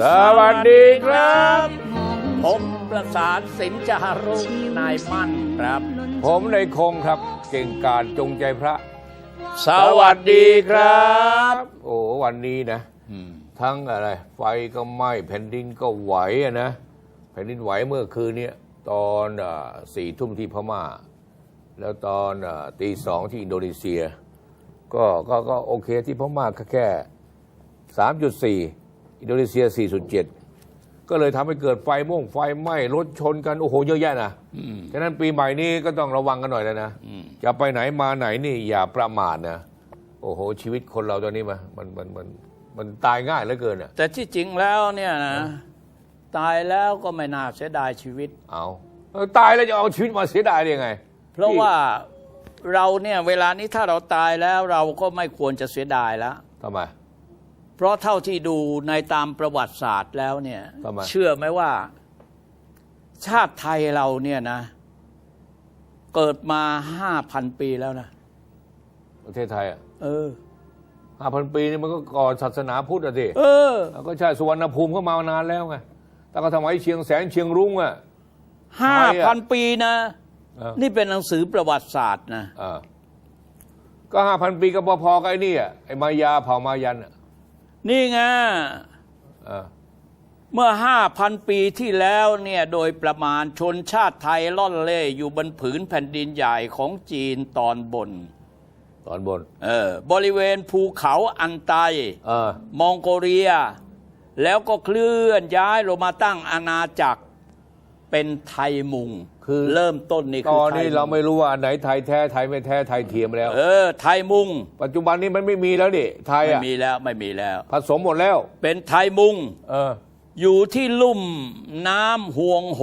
สวัสดีครับ ผมประสานสินจารุนายมั่นครับ ผมในคงครับ เก่งกาจจงใจพระ สวัสดีครับ โอ้วันนี้นะทั้งอะไร ไฟก็ไหม้แผ่นดินก็ไหวอะนะแผ่นดินไหวเมื่อคืนเนี้ยตอนอ่าสี่ทุ่มที่พม่า แล้วตอนอ่าตีสองที่อินโดนีเซีย ก็ก็ก็โอเคที่พม่าแค่สามจุดสี่ อินโดนีเซียสี่จุดเจ็ดก็เลยทำให้เกิดไฟม่วงไฟไหม้รถชนกันโอ้โหเยอะแยะนะฉะนั้นปีใหม่นี้ก็ต้องระวังกันหน่อยแล้วนะจะไปไหนมาไหนนี่อย่าประมาทนะโอ้โห ชีวิตคนเราตอนนี้มามันมันมันมันตายง่ายเหลือเกินอะแต่ที่จริงแล้วเนี่ยนะ ตายแล้วก็ไม่น่าเสียดายชีวิต เอาเออตายแล้วจะเอาชีวิตมาเสียดายได้ยังไง เพราะว่าเราเนี่ยเวลานี้ถ้าเราตายแล้วเราก็ไม่ควรจะเสียดายแล้วทำไม เพราะเท่าที่ดูในตามประวัติศาสตร์แล้วเนี่ย ทำไม เชื่อไหมว่า ชาติไทยเราเนี่ยนะ เกิดมาห้าพันปีแล้วนะประเทศไทยอะเออ ห้าพันปีนี่มันก็ก่อนศาสนาพุทธอะสิเออแล้วก็ใช่สุวรรณภูมิก็มานานแล้วไงแต่ก็สมัยเชียงแสนเชียงรุ้งอะ ห้าไทยพัอะนปีนะ เออ นี่เป็นหนังสือประวัติศาสตร์นะเออก็ห้าพันปีก็พอๆกับไอ้นี่อะไอ้มายาเผ่ามายันอะ นี่ไงเออเมื่อห้าพันปีที่แล้วเนี่ยโดยประมาณชนชาติไทยล่อนเล่อยู่บนผืนแผ่นดินใหญ่ของจีนตอนบน ตอนบน เออ บริเวณภูเขาอันไตเออมองโกเลีย แล้วก็เคลื่อนย้ายลงมาตั้งอาณาจักร เป็นไทยมุงคือเริ่มต้นนี่ตคืออนไทยนี้เราไม่รู้ว่าอันไหนไทยแท้ไทยไม่แท้ไทยเทียมแล้ว เออ ไทยมุงปัจจุบันนี้มันไม่มีแล้วดิไทยไม่อะมีแล้วไม่มีแล้ว ผสมหมดแล้ว เป็นไทยมุง เออ อยู่ที่ลุ่มน้ำห่วงโห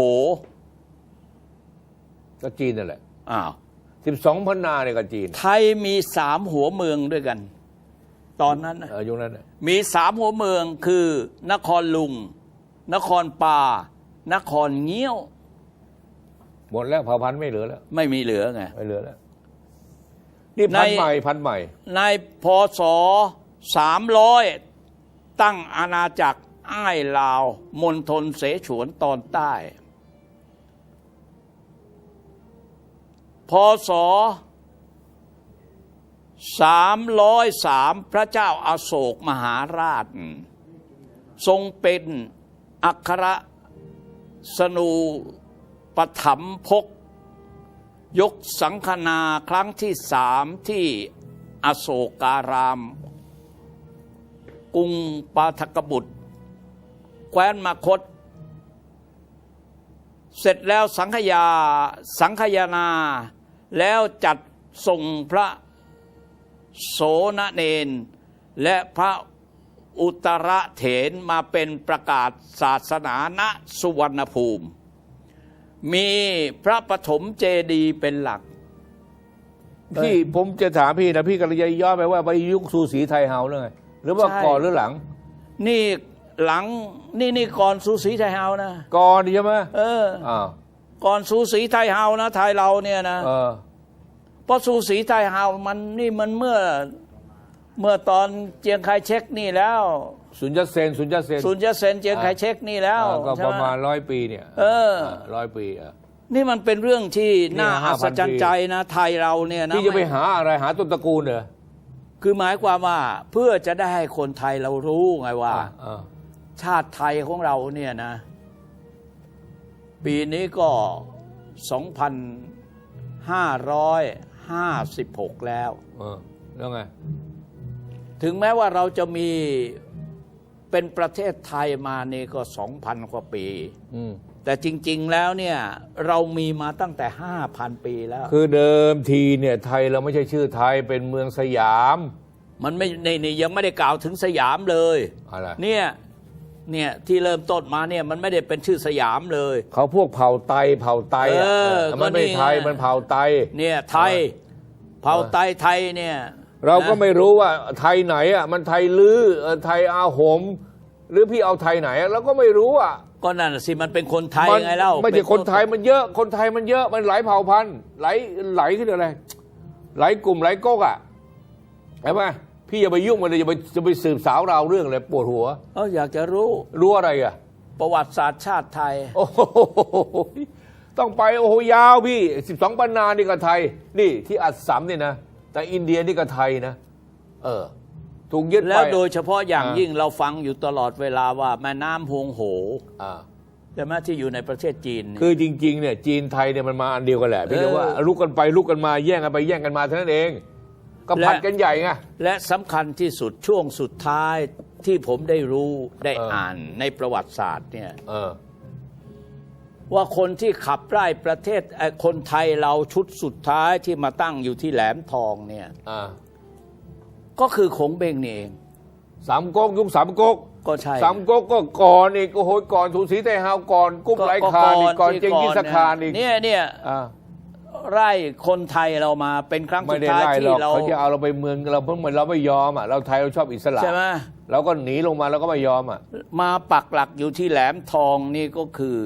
ก็จีนนั่นแหละอ้าวสิบสองพันนาเนี่ยก็จีนไทยมีสามหัวเมืองด้วยกัน ตอนนั้นน่ะเออยุคนั้นน่ะมีสามหัวเมืองคือนครลุง นครป่า นครเงี้ยว หมดแล้วเผ่าพันธุ์ไม่เหลือแล้ว ไม่มีเหลือไง ไม่เหลือแล้ว นี่พันธุ์ใน ใหม่พันธุ์ใหม่ ในพศสามร้อยตั้งอาณาจักรอ้ายลาวมณฑลเสฉวนตอนใต้ พศสามร้อยสามพระเจ้าอาโศกมหาราช ทรงเป็นอัคร สนูปถัมภกยกสังคนาครั้งที่สามที่อโศการาม กรุงปาทกบุตร แคว้นมาคต เสร็จแล้วสังขยาสังขยานา แล้วจัดส่งพระโสนเนน และพระ อุตรเถนมาเป็นประกาศศาสนาณสุวรรณภูมิ มีพระปฐมเจดีย์เป็นหลัก พี่ผมจะถามพี่นะพี่กำลังจะย้อนไปว่าไปยุคสูสีไทยเฮาหรือไงหรือว่าใช่ก่อนหรือหลัง นี่หลังนี่นี่ก่อนสูสีไทยเฮานะก่อนใช่ไหมเอออ้าวก่อนสูสีไทยเฮานะไทยเราเนี่ยนะเออเพราะสูสีไทยเฮามันนี่มันเมื่อ เมื่อตอนเจียงไคเช็คนี่แล้ว สุญญเซนสุญญเซนศูนย์เจเซนเจียงไคเช็คนี่แล้วเออก็ใช่ปไห ระมาณร้อยปีเนี่ยเออ ร้อยปีเออนี่มันเป็นเรื่องที่น่าเนี่ยอัศจรร5,000ย์ใจนะ ไทยเราเนี่ยนะพี่จะไปม่หาอะไรหาต้นตระกูลเหรอคือหมายความว่าเพื่อจะได้ให้คนไทยเรารู้ไงว่าเออชาติไทยของเราเนี่ยนะ ปีนี้ก็ 2,556 แล้ว เออแล้วไง ถึงแม้ว่าเราจะมีเป็นประเทศไทยมานี่ก็2,000กว่าปีอืมแต่จริง ๆ แล้วเนี่ยเรามีมาตั้งแต่5,000ปีแล้ว คือเดิมทีเนี่ยไทยเราไม่ใช่ชื่อไทยเป็นเมืองสยาม มันไม่ในนี่ยังไม่ได้กล่าวถึงสยามเลยอะไรเนี่ยเนี่ยที่เริ่มต้นมาเนี่ยมันไม่ได้เป็นชื่อสยามเลย เขาพวกเผ่าไตเผ่าไตอะเออเออมันไม่ก็นี่ไทยไงมันเผ่าไต เนี่ยไทย เผ่าไตไทยเนี่ย เราก็นะไม่รู้ว่าไทยไหนอะมันไทยลือเออไทยอาหม หรือพี่เอาไทยไหนอะเราก็ไม่รู้อะก็นั่นน่ะสิมันเป็นคนไทยมัไงเล่าไม่ใช่คนไทยมันเยอะคนไทยมันเยอะมันหลายเผ่าพันธุ์หลายหลายขึ้นอะไร หลายกลุ่มหลายก๊กอะใช่ไหมพพี่อย่าไปยุ่งมันเลยอย่าไปจะไปสืบสาวราวเรื่องเลยปวดหัวเอออยากจะรู้รู้อะไรอะประวัติศาสตร์ชาติไทย โอ้โหต้องไปโอ้โหยาวพี่สิบสองปันนานี่ก็ไทย นี่ที่อัดสัมเนี่ยนะ แต่อินเดียนี่ก็ไทยนะ เออ ถูกยึดไปแล้วโดยเฉพาะอย่างอ่ายิ่ยิ่งเราฟังอยู่ตลอดเวลาว่าแม่น้ำฮวงโหอ่าใช่ไหมที่อยู่ในประเทศจีนเนี่ยคือจริง ๆ เนี่ย จีนไทยเนี่ยมันมาอันเดียวกันแหละพี่แต่ว่าลุกกันไปลุกกันมาแย่งกันไปแย่งกันมาเท่านั้นเอง ก็ผัดกันใหญ่ไงและสำคัญที่สุดช่วงสุดท้ายที่ผมได้รู้ได้เอออ่อ่านในประวัติศาสตร์เนี่ยเออ ว่าคนที่ขับไล่ประเทศเอ่อคนไทยเราชุดสุดท้ายที่มาตั้งอยู่ที่แหลมทองเนี่ยอ่าก็คือขงเบงนี่เองสามก๊กยุคสามก๊กก็ใช่สามก๊กก็ก่อนอีกโอ้โหก่อนถูสีไต้ฮาวก่อนกุ๊บไลคานอีกก่อนเจงกิสคานอีกเนี่ยเนี่ยอ่าไล่คนไทยเรามาเป็นครั้งไม่สุดได้ท้ายไล่หรที่อกเราเขาจะเอาเราไปเมืองเราเพิ่งเหมือนเราไม่ยอมอะเราไทยเราชอบอิสระใช่ไหมเราก็หนีลงมาเราก็ไม่ยอมอะมาปักหลักอยู่ที่แหลมทองนี่ก็คือ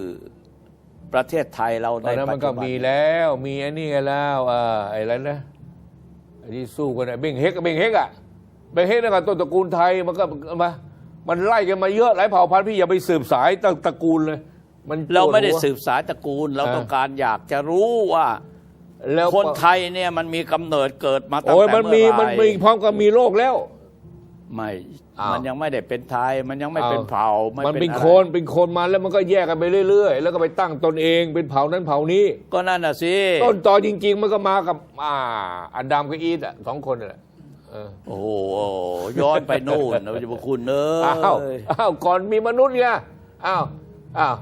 ประเทศไทยเราตในอนนั้นปัมัจนจุก็บันมีแล้วมีไอ้นี่กันแล้วอ่าไอ้อะไรนะไอ้ที่สู้กันไอ้เบงเฮกเบงเฮกอะเบงเฮกนั่นก็ต้นตระกูลไทยมันก็มามันไล่กันมาเยอะหลายเผ่าพันธุ์พี่อย่าไปสืบสายตระตระกูลเลย มันเราไม่ได้ปวหัว สืบสายตระกูล เราอ่าต้องการอยากจะรู้ว่า แล้วคนไทยเนี่ยมันมีกำเนิดเกิดมาตั้งโอ้ยแต่มันเมื่มีอไหมันร่มีพร้อมกับมีโรคแล้ว ไม่อ้าว มันยังไม่ได้เป็นไทย มันยังไม่เป็นเผ่า มัมันเป็นโคนเป็นโคนมาแล้วมันก็แยกกันไปเรื่อยๆ แล้วก็ไปตั้งตนเองเป็นเผ่านั้นเผ่านี้ ก็นั่นน่ะสิต้นตอจริง ๆ มันก็มากับอ่าอันดามกับอีดอะสองคนนั่นแหละเออโอ้โหย้อนไปนู่นนะพระคุณเอ้อ้าวยอ้าวก่อนมีมนุษย์ไงอ้าวอ้าว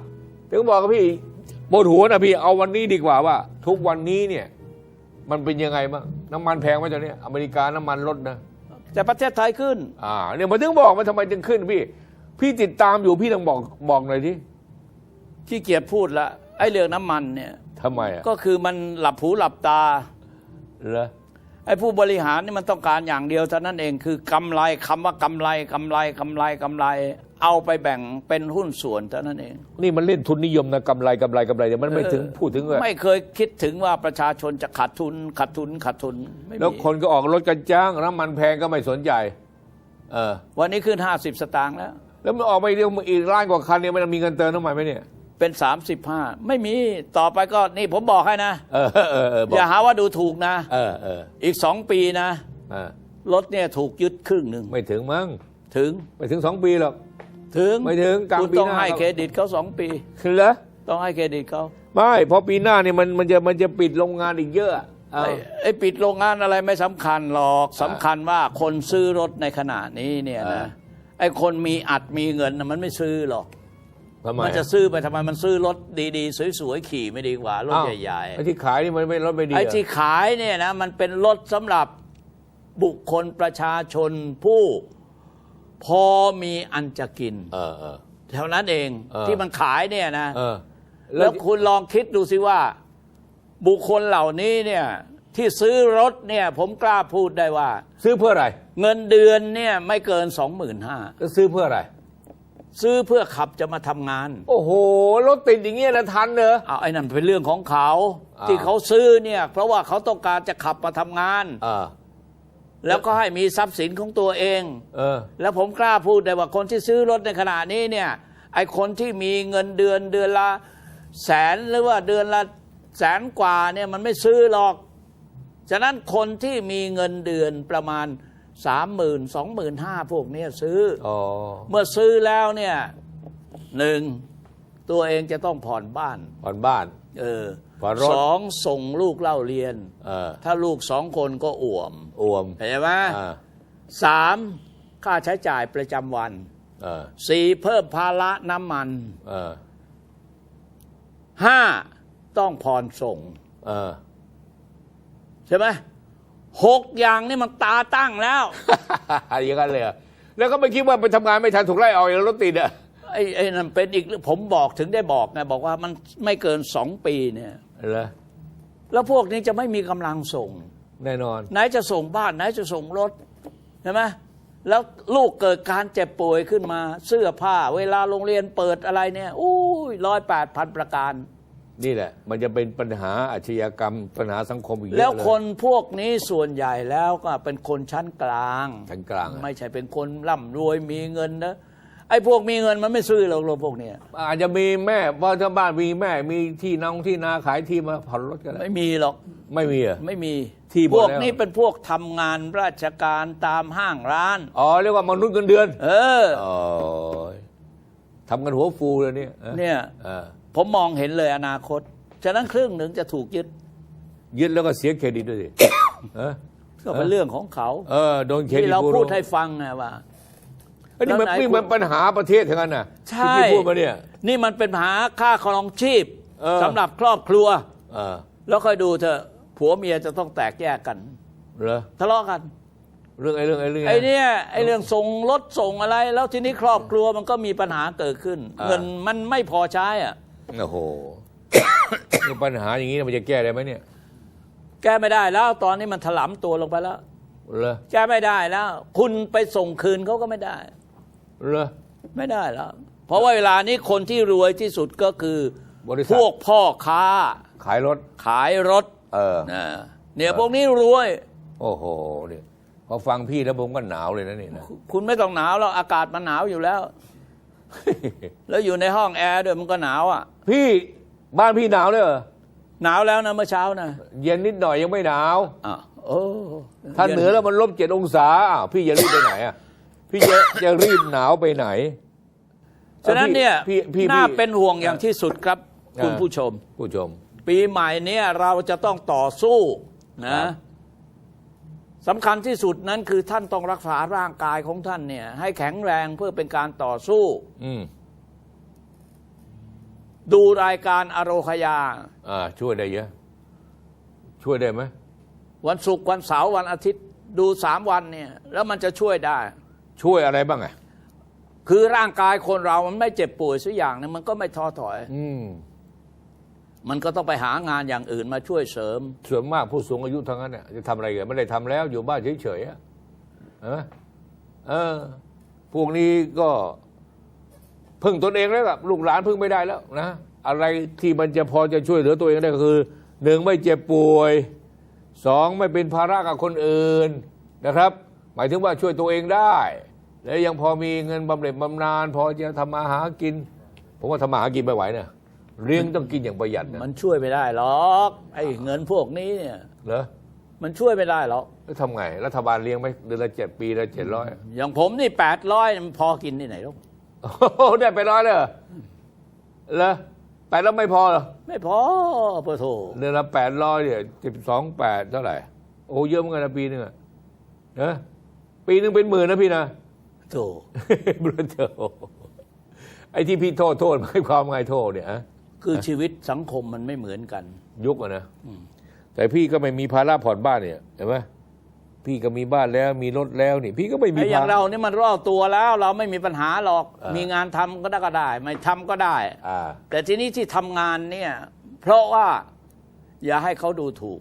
ถึงบอกกับพี่ปวดหัวนะพี่เอาวันนี้ดีกว่าว่า ทุกวันนี้เนี่ย มันเป็นยังไงบ้างน้ำมันแพงไหมตอนนี้อเมริกาน้ำมันลดนะ แต่ประเทศไทยขึ้น อ่าเนี่ยมันถึงบอกมันทำไมถึงขึ้นพี่ พี่ติดตามอยู่พี่ต้องบอกบอกหน่อยที่ขี้เกียจพูดละไอ้เรื่องน้ำมันเนี่ย ทำไมอะก็คือมันหลับหูหลับตา เหรอไอ้ผู้บริหารนี่มันต้องการอย่างเดียวเท่านั้นเองคือกำไรคำว่ากำไรกำไรกำไรกำไร เอาไปแบ่งเป็นหุ้นส่วนเท่านั้นเอง นี่มันเล่นทุนนิยมนะกำไรกำไรกำไรเนี่ยมันไม่ถึงเออพูดถึงว่าไม่เคยคิดถึงว่าประชาชนจะขาดทุนขาดทุนขาดทุนไม่มีแล้วคนก็ออกรถกันจ้างน้ำมันแพงก็ไม่สนใจ เออ วันนี้ขึ้น50สตางค์แล้ว แล้วมันออกไปเดียวอีกล้านกว่าคันเนี่ยมันมีเงินเติมน้ำมันไหมเนี่ยเป็น35ไม่มีต่อไปก็นี่ผมบอกให้นะเออเออเออบอกอย่าหาว่าดูถูกนะ เออเอออีกสองปีนะเออรถเนี่ยถูกยึดครึ่งหนึ่งไม่ถึงมั้งถึงไม่ถึงสองปีหรอก ถึงไม่ถึงกลางคุณปีต้องหน้าให้เครดิตเขาสองปี เหรอต้องให้เครดิตเขาไม่เพราะปีหน้าเนี่ยมันมันจะมันจะปิดโรงงานอีกเยอะเอา ไอ้ไอ้ปิดโรงงานอะไรไม่สำคัญหรอกสำคัญว่าคนซื้อรถในขณะนี้เนี่ยอ่า นะไอ้คนมีอัดมีเงินน่ะมันไม่ซื้อหรอก ทำไมมันจะซื้อไปทำไมมันซื้อรถดีๆ สวยๆ ขี่ไม่ดีกว่ารถอ้าวใหญ่ไอ้ที่ขายนี่มันไม่รถไม่ดีๆไอ้เหรอที่ขายเนี่ยนะมันเป็นรถสำหรับบุคคลประชาชนผู้ พอมีอันจะกินเออเออ เท่านั้นเองเออ ที่มันขายเนี่ยนะ เออ แล้วคุณลองคิดดูสิว่า บุคคลเหล่านี้เนี่ย ที่ซื้อรถเนี่ย ผมกล้าพูดได้ว่า ซื้อเพื่ออะไร เงินเดือนเนี่ยไม่เกินสองหมื่นห้าก็ซื้อเพื่ออะไร ซื้อเพื่อขับจะมาทำงาน โอ้โห รถติดอย่างเงี้ยนะทันเหรอ เอาไอ้นั่นเป็นเรื่องของเขา อ่า ที่เขาซื้อเนี่ย เพราะว่าเขาต้องการจะขับมาทำงานอ่า แล้วก็ให้มีทรัพย์สินของตัวเอง เออ แล้วผมกล้าพูดได้ว่าคนที่ซื้อรถในขณะนี้เนี่ย ไอ้คนที่มีเงินเดือนเดือนละแสนหรือว่าเดือนละแสนกว่าเนี่ยมันไม่ซื้อหรอก ฉะนั้นคนที่มีเงินเดือนประมาณสามหมื่นสองหมื่นห้าพวกเนี้ยซื้ออ๋อ เมื่อซื้อแล้วเนี่ยหนึ่งตัวเองจะต้องผ่อนบ้านผ่อนบ้าน เออผ่อนรถสองส่งลูกเล่าเรียนเออถ้าลูกสองคนก็อ่วมอ่วมเห็นไหมอ่าสามค่าใช้จ่ายประจำวันเออสี่เพิ่มภาระน้ำมันเออห้าต้องผ่อนส่งเออใช่ไหมหกอย่างนี่มันตาตั้งแล้วอย่างนั้นเลยเหรอแล้วก็ไม่คิดว่าไปทำงานไม่ทันถูกไล่ออกอย่างรถติดอะ ไอ้ไอ้นั่นเป็นอีกเรื่องผมบอกถึงได้บอกไงบอกว่ามันไม่เกินสองปีเนี่ยเหรอแล้วพวกนี้จะไม่มีกำลังส่ง แน่นอน ไหนจะส่งบ้าน ไหนจะส่งรถใช่ไหมแล้วลูกเกิดการเจ็บป่วยขึ้นมา เสื้อผ้า เวลาโรงเรียนเปิดอะไรเนี่ยอุ้ยร้อยแปดพันประการ นี่แหละ มันจะเป็นปัญหาอาชญากรรมปัญหาสังคมอีกเยอะแล้วเยคนพวกนี้ส่วนใหญ่แล้วก็เป็นคนชั้นกลางชั้นกลางอะไม่ใช่เป็นคนร่ำรวยมีเงินนะ ไอ้พวกมีเงินมันไม่ซื้อหรอกโลกพวกเนี้ยอาจจะมีแม่เพราะถ้าบ้านมีแม่มีที่น้องที่นาขายที่มาผ่อนรถกันไม่มีหรอกไม่มีเหรอะ ไม่มีที่หมดพวกแล้ว นี้เป็นพวกทำงานราชการตามห้างร้าน อ๋อเรียกว่ามนุษย์เงินเดือนเอออ๋อทำกันหัวฟูเลยเนี่ยออเนี่ยเออผมมองเห็นเลยอนาคต ฉะนั้นครึ่งหนึ่งจะถูกยึดยึดแล้วก็เสียเครดิตด้วยสิ เออก็เป็นเรื่องของเขา เออโดนเครดิตที่เราบูโพูดให้ฟังไงว่าเอ้ยนี่มันแล้วไหนนี่มันคุณปัญหาประเทศทั้งนั้นน่ะใช่ที่พี่พูดมาเนี่ย นี่มันเป็นปัญหาค่าครองชีพเออ สำหรับครอบครัว เออแล้วค่อยดูเถอะผัวเมียจะต้องแตกแยกกันเหรอทะเลาะกัน เรื่องไอ้เรื่องไอ้เรื่องไอ้เนี่ยไอ้เรื่องส่งรถส่งอะไร แล้วทีนี้ครอบครัวมันก็มีปัญหาเกิดขึ้น เงินมันไม่พอใช้อะ โอ้โหนี่ปัญหาอย่างนี้มันจะแก้ได้ไหมเนี่ยแก้ไม่ได้แล้วตอนนี้มันถลำตัวลงไปแล้ว เหรอแก้ไม่ได้แล้ว คุณไปส่งคืนเขาก็ไม่ได้ เหรอ ไม่ได้แล้ว เพราะว่าเวลานี้คนที่รวยที่สุดก็คือบริษัท พวกพ่อค้า ขายรถ ขายรถเออ นะเนี่ยพวกนี้รวย โอ้โหเนี่ยพอฟังพี่แล้วผมก็หนาวเลยนะนี่นะ คุณไม่ต้องหนาวแล้วอากาศมันหนาวอยู่แล้ว แล้วอยู่ในห้องแอร์ด้วยมันก็หนาวอะ พี่บ้านพี่หนาวเลยเหรอหนาวแล้วนะเมื่อเช้านะเย็นนิดหน่อยยังไม่หนาว อะโอ้ถ้าเหนือแล้วมันลบเจ็ดองศาอ้าวพี่จะรีบไปไหนอะ พี่จะจะรีบหนาวไปไหนฉะนั้นเนี่ยพี่พี่น่าพี่เป็นห่วงอย่างที่สุดครับเออคุณผู้ชม ผู้ชม ปีใหม่เนี่ยเราจะต้องต่อสู้ครันะบสำคัญที่สุดนั้นคือท่านต้องรักษาร่างกายของท่านเนี่ย ให้แข็งแรงเพื่อเป็นการต่อสู้อืมดูรายการอโรคยาอ่าช่วยได้เยอะ ช่วยได้ไหมวันศุกร์วันเสาร์วันอาทิตย์ ดูสามวันเนี่ย แล้วมันจะช่วยได้ ช่วยอะไรบ้างอะคือร่างกายคนเรามันไม่เจ็บป่วยสักอย่างหนึงมันก็ไม่ท้อถอย อืมมันก็ต้องไปหางานอย่างอื่นมาช่วยเสริม ส่วนมากผู้สูงอายุทั้งนั้นเนี่ยจะทำอะไรกันไม่ได้ทำแล้ว อยู่บ้านเฉยๆอะเออเออ พวกนี้ก็พึ่งตนเองแล้วล่ะลูกหลานพึ่งไม่ได้แล้วนะอะไรที่มันจะพอจะช่วยเหลือตัวเองได้ก็คือหนึ่งไม่เจ็บป่วยสองไม่เป็นภาระกับคนอื่นนะครับ หมายถึงว่าช่วยตัวเองได้ แล้วยังพอมีเงินบำเหน็จบำนาญพอจะทำมาหากิน ผมว่าทำมาหากินไม่ไหวนะเลี้ยงต้องกินอย่างประหยัดนะมันช่วยไม่ได้หรอกไอ้เงินพวกนี้เนี่ยเหรอมันช่วยไม่ได้หรอกแล้วทำไงรัฐบาลเลี้ยงไหมเดือนละเจ็ดปีละเจ็ดร้อยอย่างผมนี่แปดร้อยมันพอกินที่ไหนลูกได้ไปร้อยเลยเหรอเหรอแปดแล้วไม่พอเหรอไม่พอเพื่อโถเดือนละแปดร้อยเนี่ยสิบสองแปดเท่าไหร่โอ้เยอะเหมือนกันนะปีหนึงอะเนอะ ปีหนึงเป็นหมื่นนะพี่นะโถบรเจอไอ้ที่พี่โทษโทษไม่ความไงโทษเนี่ยอะคือชีวิตสังคมมันไม่เหมือนกัน ยุคอะนะแต่พี่ก็ไม่มีภาระผ่อนบ้านเนี่ยเห็นไหมพี่ก็มีบ้านแล้วมีรถแล้วนี่ พี่ก็ไม่มีไอ้อย่างภาเรานี่มันรอดตัวแล้ว เราไม่มีปัญหาหรอกอ่ามีมีงานทำก็ได้ก็ได้ ไม่ทำก็ได้อ่าแต่ทีนี้ที่ทำงานเนี่ย เพราะว่าอย่าให้เขาดูถูก